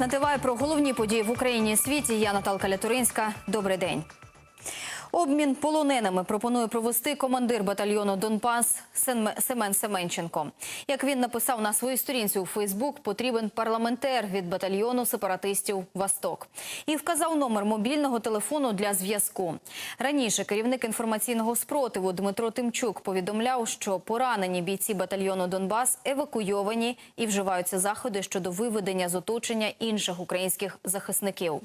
На ТВ про головні події в Україні і світі. Я Наталка Лятуринська. Добрий день. Обмін полоненими пропонує провести командир батальйону Донбас Семен Семенченко. Як він написав на своїй сторінці у Фейсбук, потрібен парламентер від батальйону сепаратистів Восток і вказав номер мобільного телефону для зв'язку. Раніше керівник інформаційного спротиву Дмитро Тимчук повідомляв, що поранені бійці батальйону Донбас евакуйовані і вживаються заходи щодо виведення з оточення інших українських захисників.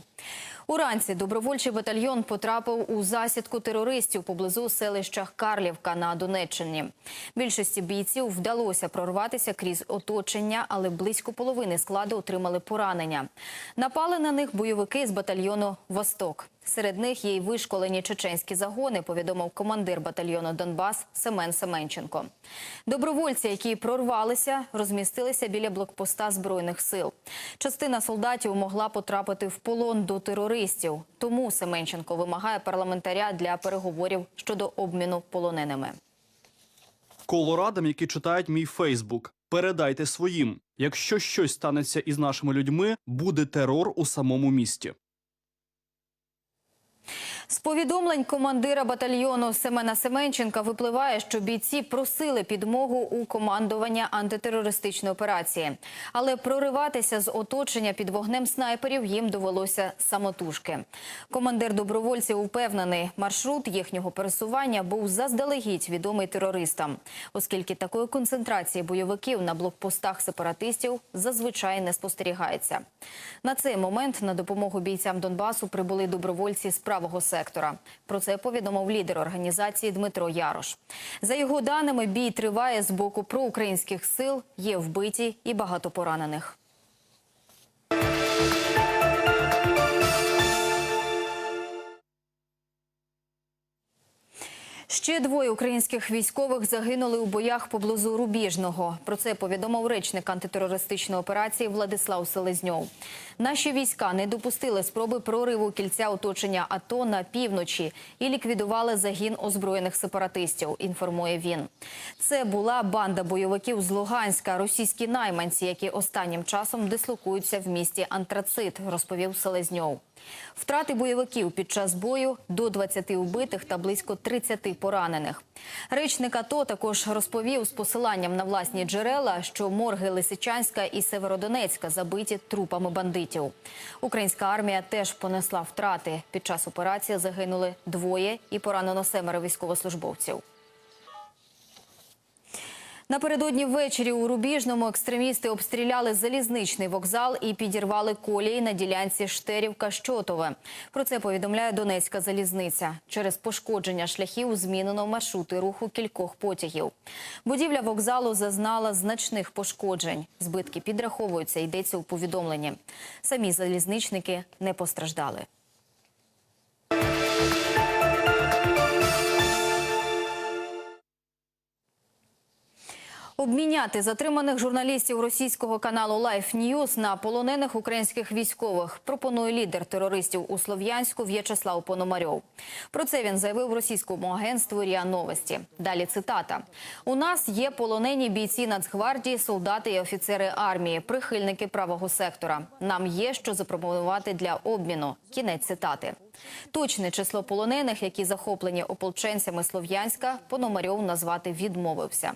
Уранці добровольчий батальйон потрапив у засідку терористів поблизу селища Карлівка на Донеччині. Більшості бійців вдалося прорватися крізь оточення, але близько половини складу отримали поранення. Напали на них бойовики з батальйону Восток. Серед них є й вишколені чеченські загони, повідомив командир батальйону Донбас Семен Семенченко. Добровольці, які прорвалися, розмістилися біля блокпоста збройних сил. Частина солдатів могла потрапити в полон до терористів. Тому Семенченко вимагає парламентаря для переговорів щодо обміну полоненими. Колорадам, які читають мій Фейсбук. Передайте своїм. Якщо щось станеться із нашими людьми, буде терор у самому місті. З повідомлень командира батальйону Семена Семенченка випливає, що бійці просили підмогу у командування антитерористичної операції, але прориватися з оточення під вогнем снайперів їм довелося самотужки. Командир добровольців упевнений, маршрут їхнього пересування був заздалегідь відомий терористам, оскільки такої концентрації бойовиків на блокпостах сепаратистів зазвичай не спостерігається. На цей момент на допомогу бійцям Донбасу прибули добровольці з правого сектора. Про це повідомив лідер організації Дмитро Ярош. За його даними, бій триває з боку проукраїнських сил, є вбиті і багато поранених. Ще двоє українських військових загинули у боях поблизу Рубіжного. Про це повідомив речник антитерористичної операції Владислав Селезньов. Наші війська не допустили спроби прориву кільця оточення АТО на півночі і ліквідували загін озброєних сепаратистів. Інформує він. Це була банда бойовиків з Луганська, російські найманці, які останнім часом дислокуються в місті Антрацит, розповів Селезньов. Втрати бойовиків під час бою до 20 убитих та близько 30 поранених. Речник АТО також розповів з посиланням на власні джерела, що морги Лисичанська і Северодонецька забиті трупами бандитів. Українська армія теж понесла втрати. Під час операції загинули двоє і поранено семеро військовослужбовців. Напередодні ввечері у Рубіжному екстремісти обстріляли залізничний вокзал і підірвали колії на ділянці Штерівка-Щотове. Про це повідомляє Донецька залізниця. Через пошкодження шляхів змінено маршрути руху кількох потягів. Будівля вокзалу зазнала значних пошкоджень. Збитки підраховуються, йдеться у повідомленні. Самі залізничники не постраждали. Обміняти затриманих журналістів російського каналу Life News на полонених українських військових пропонує лідер терористів у Слов'янську В'ячеслав Пономарьов. Про це він заявив російському агентству РІА Новості. Далі цитата: у нас є полонені бійці Нацгвардії, солдати і офіцери армії, прихильники правого сектора. Нам є що запропонувати для обміну. Кінець цитати. Точне число полонених, які захоплені ополченцями Слов'янська, Пономарьов назвати відмовився.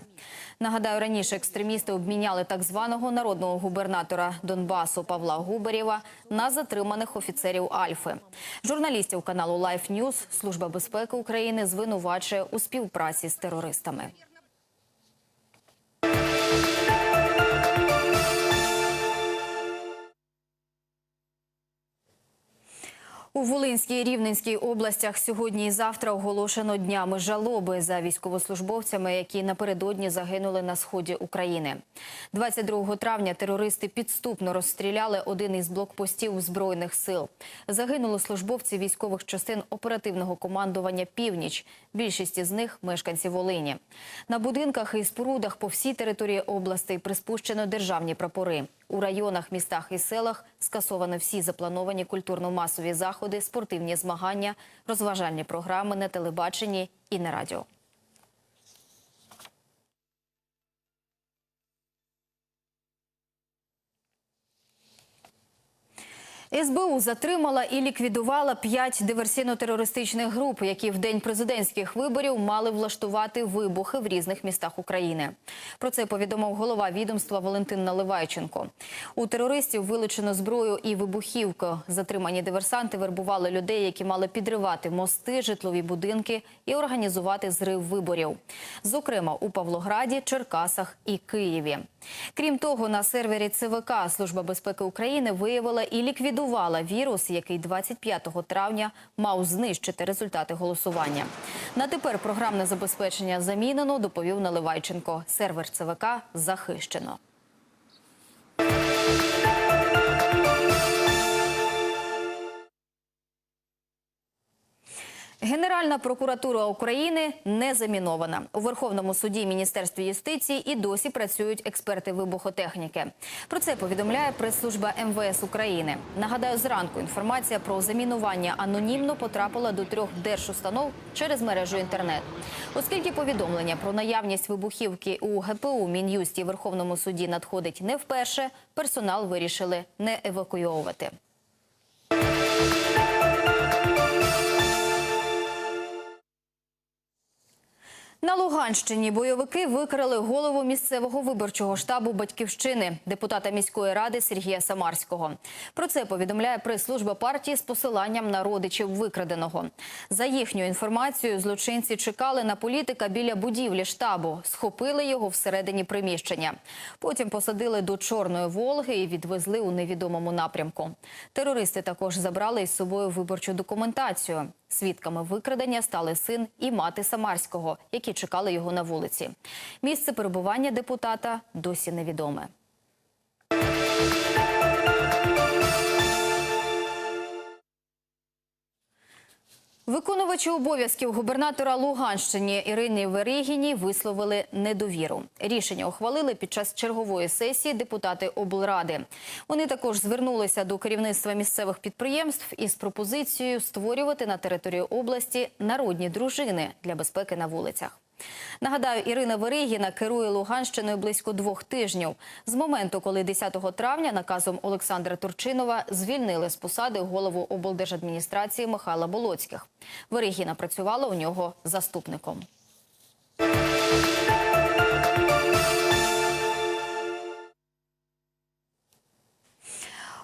Нагадаю, раніше екстремісти обміняли так званого народного губернатора Донбасу Павла Губарєва на затриманих офіцерів Альфи. Журналістів каналу Life News Служба безпеки України звинувачує у співпраці з терористами. У Волинській і Рівненській областях сьогодні і завтра оголошено днями жалоби за військовослужбовцями, які напередодні загинули на сході України. 22 травня терористи підступно розстріляли один із блокпостів збройних сил. Загинули службовці військових частин оперативного командування Північ. Більшість із них мешканці Волині. На будинках і спорудах по всій території області приспущено державні прапори. У районах, містах і селах скасовано всі заплановані культурно-масові заходи, спортивні змагання, розважальні програми на телебаченні і на радіо. СБУ затримала і ліквідувала п'ять диверсійно-терористичних груп, які в день президентських виборів мали влаштувати вибухи в різних містах України. Про це повідомив голова відомства Валентин Наливайченко. У терористів вилучено зброю і вибухівку. Затримані диверсанти вербували людей, які мали підривати мости, житлові будинки і організувати зрив виборів. Зокрема, у Павлограді, Черкасах і Києві. Крім того, на сервері ЦВК Служба безпеки України виявила і ліквідувала вірус, який 25 травня мав знищити результати голосування. На тепер програмне забезпечення замінено, доповів Наливайченко. Сервер ЦВК захищено. Генеральна прокуратура України не замінована. У Верховному суді Міністерстві юстиції і досі працюють експерти вибухотехніки. Про це повідомляє прес-служба МВС України. Нагадаю, зранку інформація про замінування анонімно потрапила до трьох держустанов через мережу інтернет. Оскільки повідомлення про наявність вибухівки у ГПУ Мін'юсті Верховному суді надходить не вперше, персонал вирішили не евакуйовувати. На Луганщині бойовики викрали голову місцевого виборчого штабу Батьківщини, депутата міської ради Сергія Самарського. Про це повідомляє прес-служба партії з посиланням на родичів викраденого. За їхньою інформацією, злочинці чекали на політика біля будівлі штабу, схопили його всередині приміщення. Потім посадили до Чорної Волги і відвезли у невідомому напрямку. Терористи також забрали із собою виборчу документацію. Свідками викрадення стали син і мати Самарського, які чекали його на вулиці. Місце перебування депутата досі невідоме. Виконувачі обов'язків губернатора Луганщині Ірині Верігіні висловили недовіру. Рішення ухвалили під час чергової сесії депутати облради. Вони також звернулися до керівництва місцевих підприємств із пропозицією створювати на території області народні дружини для безпеки на вулицях. Нагадаю, Ірина Веригіна керує Луганщиною близько двох тижнів. З моменту, коли 10 травня наказом Олександра Турчинова звільнили з посади голову облдержадміністрації Михайла Болоцьких. Веригіна працювала у нього заступником.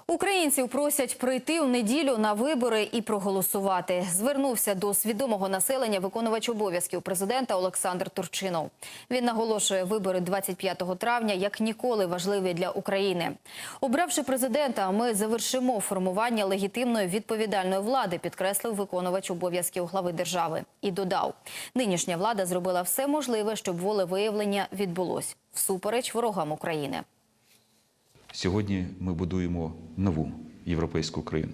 Українців просять прийти у неділю на вибори і проголосувати. Звернувся до свідомого населення виконувач обов'язків президента Олександр Турчинов. Він наголошує, вибори 25 травня як ніколи важливі для України. Обравши президента, ми завершимо формування легітимної відповідальної влади, підкреслив виконувач обов'язків глави держави. І додав, нинішня влада зробила все можливе, щоб волевиявлення відбулось всупереч ворогам України. Сьогодні ми будуємо нову європейську країну,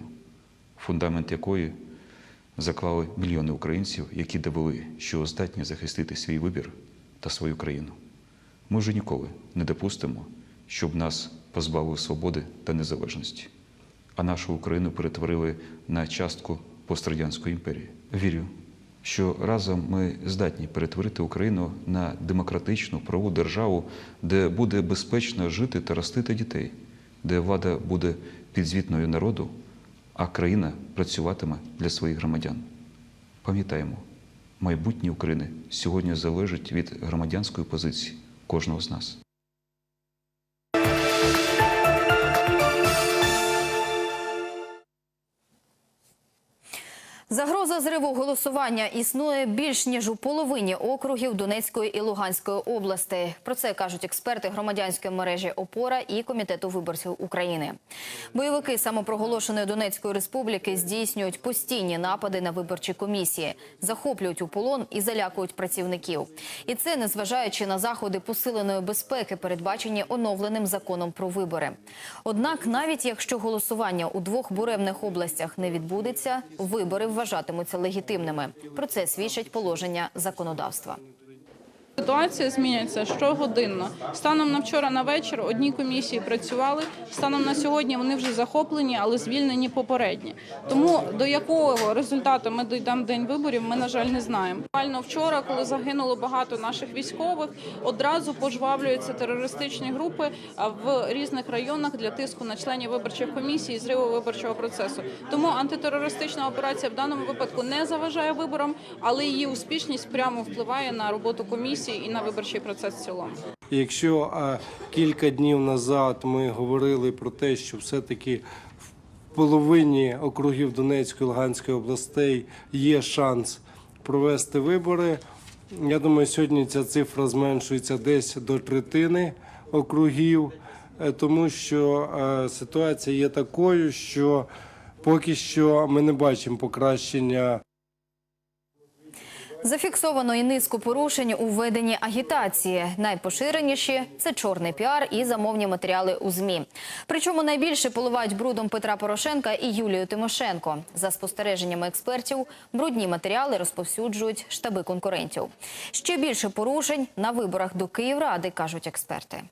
фундамент якої заклали мільйони українців, які довели, що здатні захистити свій вибір та свою країну. Ми вже ніколи не допустимо, щоб нас позбавили свободи та незалежності, а нашу Україну перетворили на частку пострадянської імперії. Вірю, що разом ми здатні перетворити Україну на демократичну правову державу, де буде безпечно жити та ростити дітей, де влада буде підзвітною народу, а країна працюватиме для своїх громадян. Пам'ятаємо, майбутнє України сьогодні залежить від громадянської позиції кожного з нас. Загроза зриву голосування існує більш ніж у половині округів Донецької і Луганської областей. Про це кажуть експерти громадянської мережі ОПОРА і комітету виборців України. Бойовики самопроголошеної Донецької республіки здійснюють постійні напади на виборчі комісії, захоплюють у полон і залякують працівників. І це незважаючи на заходи посиленої безпеки, передбачені оновленим законом про вибори. Однак, навіть якщо голосування у двох буремних областях не відбудеться, вибори вважатимуться легітимними. Про це свідчать положення законодавства. Ситуація змінюється щогодинно. Станом на вчора на вечір одні комісії працювали. Станом на сьогодні вони вже захоплені, але звільнені попередні. Тому до якого результату ми дійдемо день виборів, ми на жаль не знаємо. Буквально вчора, коли загинуло багато наших військових, одразу пожвавлюються терористичні групи в різних районах для тиску на членів виборчих комісій і зриву виборчого процесу. Тому антитерористична операція в даному випадку не заважає виборам, але її успішність прямо впливає на роботу комісії і на виборчий процес в цілому. Якщо кілька днів назад ми говорили про те, що все-таки в половині округів Донецької і Луганської областей є шанс провести вибори, я думаю, сьогодні ця цифра зменшується десь до третини округів, е, тому що е, ситуація є такою, що поки що ми не бачимо покращення Зафіксовано і низку порушень у веденні агітації. Найпоширеніші це чорний піар і замовні матеріали у змі. Причому найбільше поливають брудом Петра Порошенка і Юлію Тимошенко. За спостереженнями експертів, брудні матеріали розповсюджують штаби конкурентів. Ще більше порушень на виборах до Київради, кажуть експерти.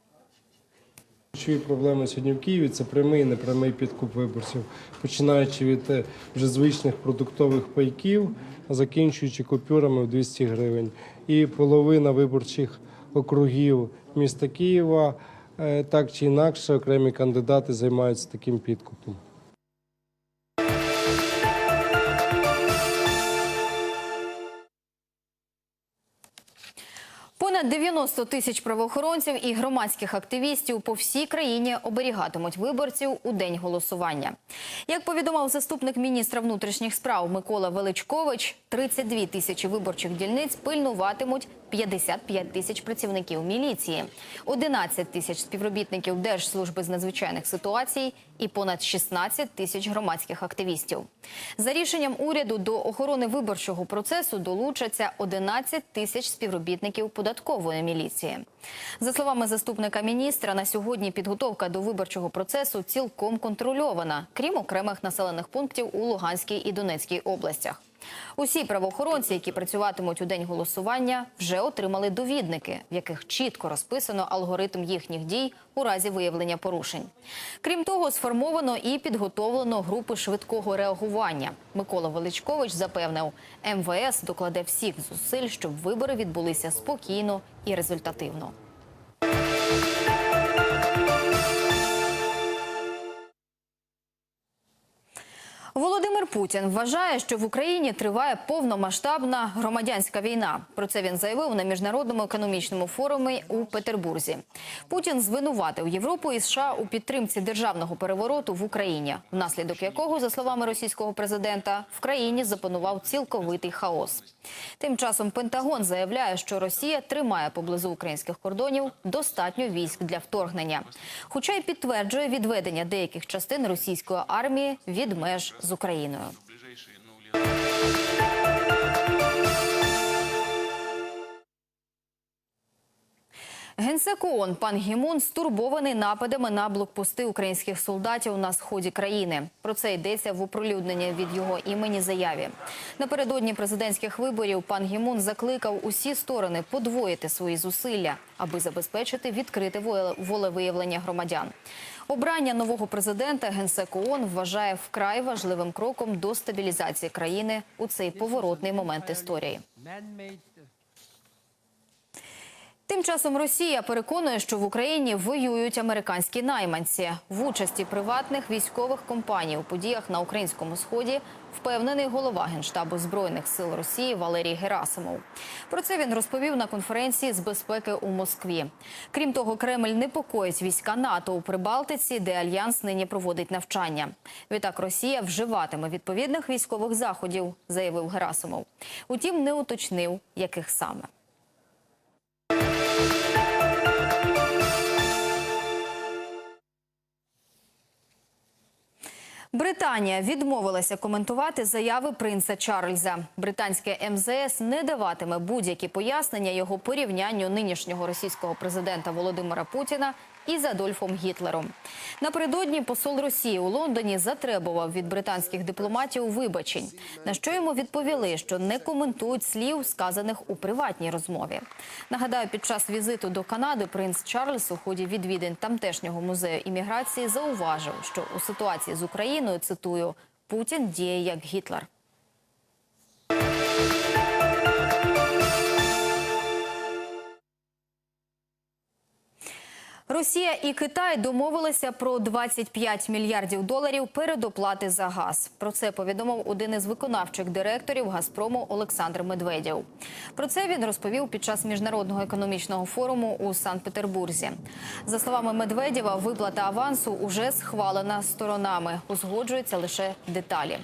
Ключові проблеми сьогодні в Києві це прямий і непрямий підкуп виборців, починаючи від е, вже звичних продуктових пайків, закінчуючи купюрами в 200 гривень. І половина виборчих округів міста Києва е, так чи інакше окремі кандидати займаються таким підкупом. 90 тисяч правоохоронців і громадських активістів по всій країні оберігатимуть виборців у день голосування. Як повідомив заступник міністра внутрішніх справ Микола Величкович, 32 тисячі виборчих дільниць пильнуватимуть 55 тисяч працівників міліції, 11 тисяч співробітників Держслужби з надзвичайних ситуацій і понад 16 тисяч громадських активістів. За рішенням уряду до охорони виборчого процесу долучаться 11 тисяч співробітників податкової міліції. За словами заступника міністра, на сьогодні підготовка до виборчого процесу цілком контрольована, крім окремих населених пунктів у Луганській і Донецькій областях. Усі правоохоронці, які працюватимуть у день голосування, вже отримали довідники, в яких чітко розписано алгоритм їхніх дій у разі виявлення порушень. Крім того, сформовано і підготовлено групи швидкого реагування. Микола Величкович запевнив, МВС докладе всіх зусиль, щоб вибори відбулися спокійно і результативно. Володимир Путін вважає, що в Україні триває повномасштабна громадянська війна. Про це він заявив на міжнародному економічному форумі у Петербурзі. Путін звинуватив Європу і США у підтримці державного перевороту в Україні, внаслідок якого, за словами російського президента, в країні запанував цілковитий хаос. Тим часом Пентагон заявляє, що Росія тримає поблизу українських кордонів достатньо військ для вторгнення, хоча й підтверджує відведення деяких частин російської армії від меж Україною. Генсек ООН пан Гімун стурбований нападами на блокпости українських солдатів на сході країни. Про це йдеться в оприлюдненні від його імені заяві. Напередодні президентських виборів пан Гімун закликав усі сторони подвоїти свої зусилля, аби забезпечити відкрите волевиявлення громадян. Обрання нового президента Генсек ООН вважає вкрай важливим кроком до стабілізації країни у цей поворотний момент історії. Тим часом Росія переконує, що в Україні воюють американські найманці в участі приватних військових компаній у подіях на українському сході. Впевнений голова генштабу збройних сил Росії Валерій Герасимов. Про це він розповів на конференції з безпеки у Москві. Крім того, Кремль непокоїть війська НАТО у Прибалтиці, де альянс нині проводить навчання. Відтак Росія вживатиме відповідних військових заходів, заявив Герасимов. Утім, не уточнив, яких саме. Британія відмовилася коментувати заяви принца Чарльза. Британське МЗС не даватиме будь-які пояснення його порівнянню нинішнього російського президента Володимира Путіна із Адольфом Гітлером. Напередодні посол Росії у Лондоні затребував від британських дипломатів вибачень, на що йому відповіли, що не коментують слів, сказаних у приватній розмові. Нагадаю, під час візиту до Канади принц Чарльз у ході відвідин тамтешнього музею імміграції зауважив, що у ситуації з Україною цитую Путін діє як Гітлер. Росія і Китай домовилися про 25 мільярдів доларів передоплати за газ. Про це повідомив один із виконавчих директорів Газпрому Олександр Медведєв. Про це він розповів під час міжнародного економічного форуму у Санкт-Петербурзі. За словами Медведєва, виплата авансу уже схвалена сторонами. Узгоджуються лише деталі.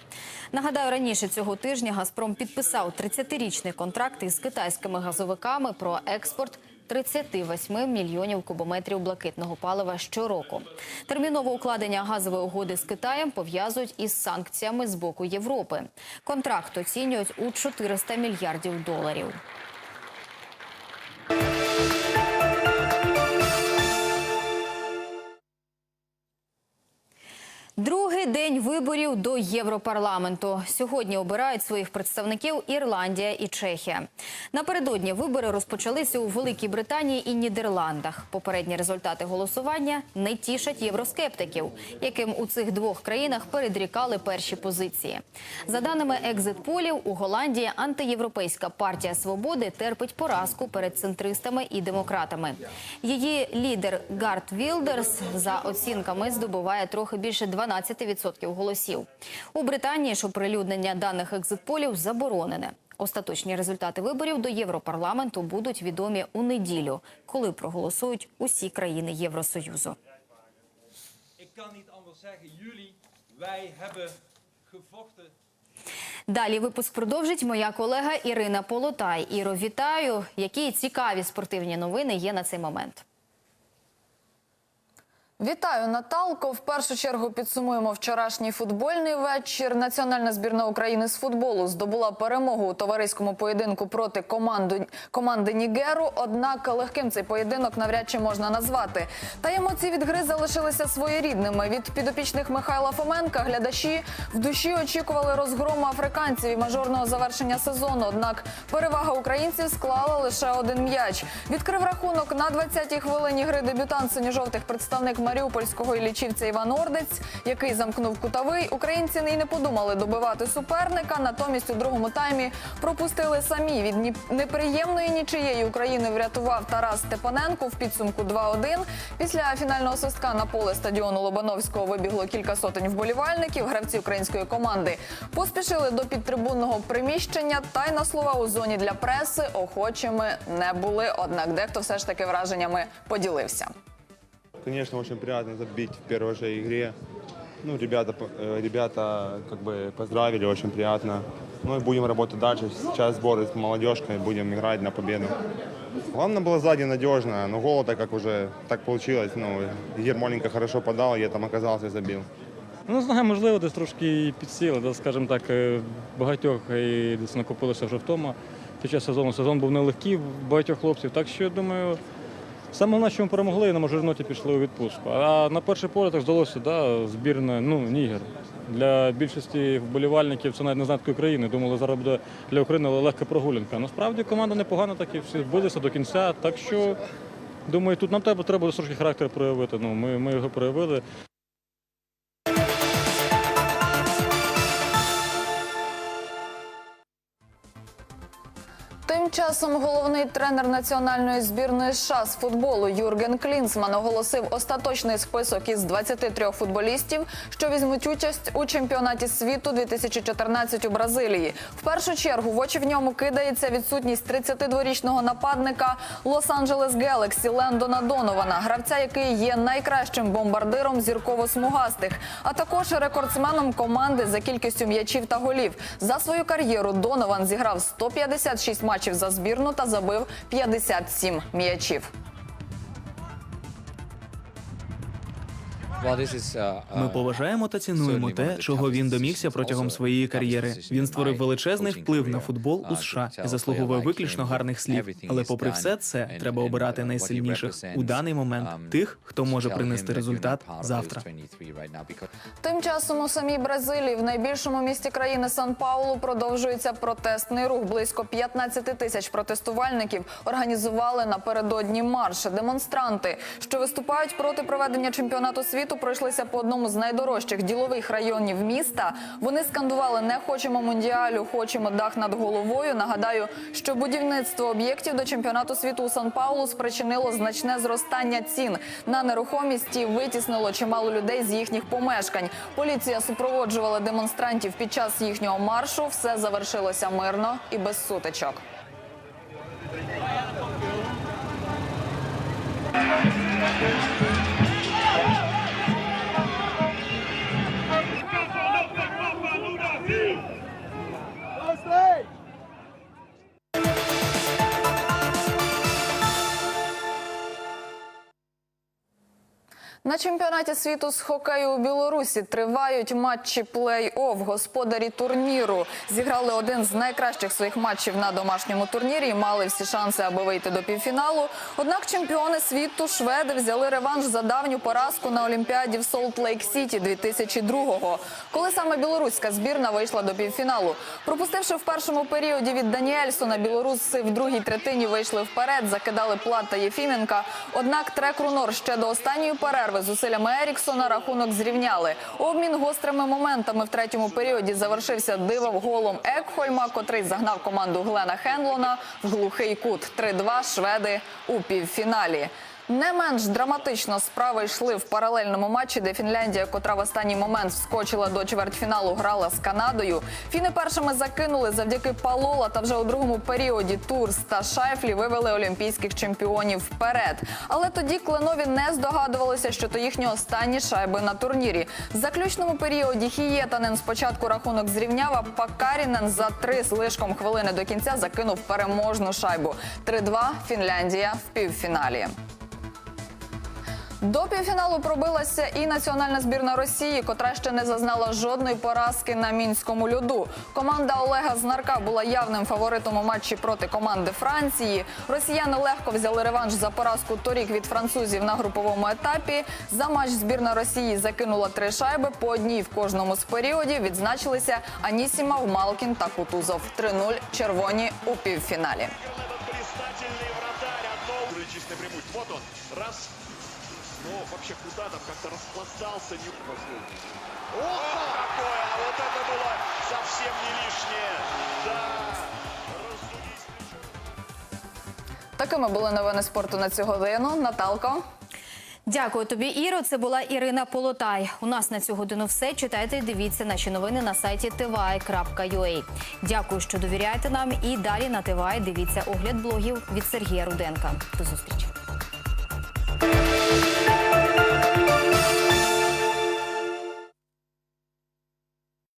Нагадаю, раніше цього тижня Газпром підписав 30-річний контракт із китайськими газовиками про експорт 38 мільйонів кубометрів блакитного палива щороку. Термінове укладення газової угоди з Китаєм пов'язують із санкціями з боку Європи. Контракт оцінюють у 400 мільярдів доларів. Виборів до Європарламенту. Сьогодні обирають своїх представників Ірландія і Чехія. Напередодні вибори розпочалися у Великій Британії і Нідерландах. Попередні результати голосування не тішать євроскептиків, яким у цих двох країнах передрікали перші позиції. За даними екзит-полів, у Голландії антиєвропейська партія свободи терпить поразку перед центристами і демократами. Її лідер Гарт Вілдерс за оцінками здобуває трохи більше 12% голосів. У Британії ж оприлюднення даних екзит-полів заборонене. Остаточні результати виборів до Європарламенту будуть відомі у неділю, коли проголосують усі країни Євросоюзу. Далі випуск продовжить моя колега Ірина Полотай. Іро, вітаю. Які цікаві спортивні новини є на цей момент? Вітаю, Наталко. В першу чергу підсумуємо вчорашній футбольний вечір. Національна збірна України з футболу здобула перемогу у товариському поєдинку проти команду, команди Нігеру. Однак легким цей поєдинок навряд чи можна назвати. Та емоції від гри залишилися своєрідними. Від підопічних Михайла Фоменка глядачі в душі очікували розгрому африканців і мажорного завершення сезону. Однак перевага українців склала лише один м'яч. Відкрив рахунок на 20-й хвилині гри дебютант синьо-жовтих представник маріупольського ілічівця Іван Ордець, який замкнув кутовий. Українці і не подумали добивати суперника. Натомість у другому таймі пропустили самі. Від неприємної нічиєї України врятував Тарас Степаненко в підсумку 2-1. Після фінального свистка на поле стадіону Лобановського вибігло кілька сотень вболівальників. Гравці української команди поспішили до підтрибунного приміщення. Та й на слова у зоні для преси охочими не були. Однак дехто все ж таки враженнями поділився. Конечно, очень приятно забить в первой же игре. Ну, ребята, э, ребята как бы поздравили, очень приятно. Ну и будем работать дальше. Сейчас сборы с молодежкой, будем играть на победу. Главное было сзади надежно, но гол так как уже так получилось. Ну, Ермоленко хорошо подал, я там оказался и забил. Ну, не знаю, можливо, десь трошки і підсіли, да, скажімо так, е, багатьох і десь накопилося вже втома. Під час сезону сезон був нелегкий в багатьох хлопців. Так що, я думаю, саме що ми перемогли, і на мажорноті пішли у відпустку. А на перший погляд так здалося, да, збірна, ну, Нігер. Для більшості вболівальників це навіть не знає такої країни. Думали, зараз буде для України легка прогулянка. Насправді команда непогана, так і всі билися до кінця. Так що, думаю, тут нам треба, треба трошки характер проявити. Ну, ми, ми його проявили. Часом головний тренер національної збірної США з футболу Юрген Клінсман оголосив остаточний список із 23 футболістів, що візьмуть участь у чемпіонаті світу 2014 у Бразилії. В першу чергу в очі в ньому кидається відсутність 32-річного нападника Лос-Анджелес Гелексі Лендона Донована, гравця, який є найкращим бомбардиром зірково-смугастих, а також рекордсменом команди за кількістю м'ячів та голів. За свою кар'єру Донован зіграв 156 матчів за збірну та забив 57 м'ячів. Ми поважаємо та цінуємо те, чого він домігся протягом своєї кар'єри. Він створив величезний вплив на футбол у США і заслуговує виключно гарних слів. Але попри все це, треба обирати найсильніших у даний момент тих, хто може принести результат завтра. Тим часом у самій Бразилії, в найбільшому місті країни Сан-Паулу, продовжується протестний рух. Близько 15 тисяч протестувальників організували напередодні марш. Демонстранти, що виступають проти проведення чемпіонату світу, пройшлися по одному з найдорожчих ділових районів міста. Вони скандували «Не хочемо мундіалю, хочемо дах над головою». Нагадаю, що будівництво об'єктів до чемпіонату світу у Сан-Паулу спричинило значне зростання цін на нерухомість витіснило чимало людей з їхніх помешкань. Поліція супроводжувала демонстрантів під час їхнього маршу. Все завершилося мирно і без сутичок. На чемпіонаті світу з хокею у Білорусі тривають матчі плей-офф. Господарі турніру зіграли один з найкращих своїх матчів на домашньому турнірі і мали всі шанси, аби вийти до півфіналу. Однак чемпіони світу шведи взяли реванш за давню поразку на Олімпіаді в Солт-Лейк-Сіті 2002-го, коли саме білоруська збірна вийшла до півфіналу. Пропустивши в першому періоді від Даніельсона, білоруси в другій третині вийшли вперед, закидали Плат та Єфіменка. Однак трек Рунор ще до останньої перерви зусиллями Еріксона рахунок зрівняли. Обмін гострими моментами в третьому періоді завершився дивом голом Екхольма, котрий загнав команду Глена Хенлона в глухий кут. 3-2 шведи у півфіналі. Не менш драматично справи йшли в паралельному матчі, де Фінляндія, котра в останній момент вскочила до чвертьфіналу, грала з Канадою. Фіни першими закинули завдяки Палола та вже у другому періоді Турс та Шайфлі вивели олімпійських чемпіонів вперед. Але тоді кленові не здогадувалися, що то їхні останні шайби на турнірі. В заключному періоді Хієтанен спочатку рахунок зрівняв, а Пакарінен за три з лишком хвилини до кінця закинув переможну шайбу. 3-2 Фінляндія в півфіналі. До півфіналу пробилася і національна збірна Росії, котра ще не зазнала жодної поразки на мінському льоду. Команда Олега Знарка була явним фаворитом у матчі проти команди Франції. Росіяни легко взяли реванш за поразку торік від французів на груповому етапі. За матч збірна Росії закинула три шайби по одній в кожному з періодів. Відзначилися Анісімов, Малкін та Кутузов. 3-0 червоні у півфіналі. Раз. Ну, вообще куда там как-то распластался. Не... Ох, какое! А вот это было совсем не лишнее. Да. Такими були новини спорту на цю годину. Наталко. Дякую тобі, Іро. Це була Ірина Полотай. У нас на цю годину все. Читайте, і дивіться наші новини на сайті tvi.ua. Дякую, що довіряєте нам. І далі на ТВА дивіться огляд блогів від Сергія Руденка. До зустрічі.